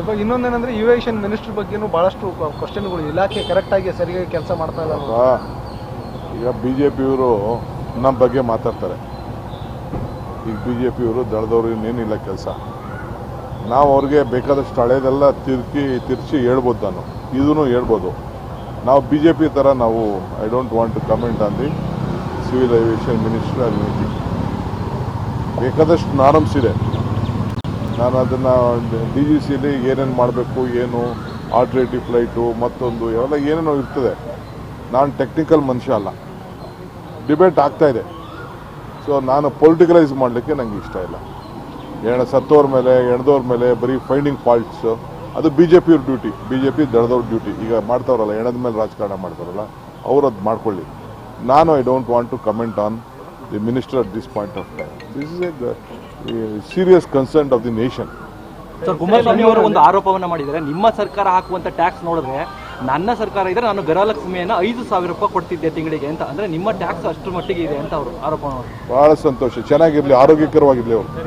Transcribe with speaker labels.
Speaker 1: ಇವಾಗ ಇನ್ನೊಂದೇನಂದ್ರೆ ಯುವೇಷನ್ ಮಿನಿಸ್ಟರ್ ಬಗ್ಗೆನೂ ಬಹಳಷ್ಟು ಕ್ವಶನ್ಗಳು ಇಲಾಖೆ ಕರೆಕ್ಟಾಗಿ ಸರಿಯಾಗಿ ಕೆಲಸ ಮಾಡ್ತಾ ಇಲ್ಲ
Speaker 2: ಈಗ ಬಿ ಜೆ ಪಿಯವರು ನಮ್ಮ ಬಗ್ಗೆ ಮಾತಾಡ್ತಾರೆ. ಈಗ ಬಿ ಜೆ ಪಿಯವರು ದಳದವ್ರು ಇನ್ನೇನಿಲ್ಲ ಕೆಲಸ. ನಾವು ಅವ್ರಿಗೆ ಬೇಕಾದಷ್ಟು ಹಳೆಯದೆಲ್ಲ ತಿರ್ಕಿ, ತಿರ್ಚಿ ಹೇಳ್ಬೋದು ನಾನು. ಇದೂ ಹೇಳ್ಬೋದು. ನಾವು ಬಿ ಜೆ ಪಿ ಥರ ನಾವು I don't want to comment on the civil aviation minister ಅಲ್ಲಿ ಬೇಕಾದಷ್ಟು ನಾರ್ಮ್ಸ್ ಇದೆ ನಾನು ಅದನ್ನು ಡಿ ಜಿ ಸಿಲಿ ಏನೇನು ಮಾಡಬೇಕು, ಏನು ಆಲ್ಟ್ರೇಟಿವ್ ಫ್ಲೈಟು ಮತ್ತೊಂದು, ಇವೆಲ್ಲ ಏನೇನೋ ಇರ್ತದೆ. ನಾನು ಟೆಕ್ನಿಕಲ್ ಮನುಷ್ಯ ಅಲ್ಲ. ಡಿಬೇಟ್ ಆಗ್ತಾ ಇದೆ. ಸೊ ನಾನು ಪೊಲಿಟಿಕಲೈಸ್ ಮಾಡಲಿಕ್ಕೆ ನನಗೆ ಇಷ್ಟ ಇಲ್ಲ. ಎಣ ಸತ್ತೋರ ಮೇಲೆ ಎಣದವ್ರ ಮೇಲೆ ಬರೀ ಫೈಂಡಿಂಗ್ ಫಾಲ್ಟ್ಸ್ ಅದು ಬಿ ಜೆ ಪಿಯವ್ರ ಡ್ಯೂಟಿ ಬಿ ಜೆ ಪಿ ದಡದವ್ರ ಡ್ಯೂಟಿ ಈಗ ಮಾಡ್ತಾವ್ರಲ್ಲ, ಎಣದ ಮೇಲೆ ರಾಜಕಾರಣ ಮಾಡ್ತಾರಲ್ಲ ಅವ್ರು ಅದು ಮಾಡ್ಕೊಳ್ಳಿ. ನಾನು I don't want to comment on the minister at this point of This this a, a serious concern of the nation
Speaker 3: sir Kumaraswamy ಅವರು ಒಂದು ಆರೋಪವನ್ನ ಮಾಡಿದರೆ ನಿಮ್ಮ ಸರ್ಕಾರ ಹಾಕುವಂತ ಟ್ಯಾಕ್ಸ್ ನೋಡಿದ್ರೆ ನನ್ನ ಸರ್ಕಾರ ಇದ್ರೆ ನಾನು ಗೃಹಲಕ್ಷ್ಮಿಯನ್ನ ಐದು ಸಾವಿರ ರೂಪಾಯಿ ಕೊಡ್ತಿದ್ದೆ ತಿಂಗಳಿಗೆ ಅಂತ. ಅಂದ್ರೆ ನಿಮ್ಮ ಟ್ಯಾಕ್ಸ್ ಅಷ್ಟರ ಮಟ್ಟಿಗೆ ಇದೆ ಅಂತ ಅವರು ಆರೋಪ.
Speaker 2: ಬಹಳ ಸಂತೋಷ. ಚೆನ್ನಾಗಿರ್ಲಿ ಆರೋಗ್ಯಕರವಾಗಿರ್ಲಿ ಅವರು.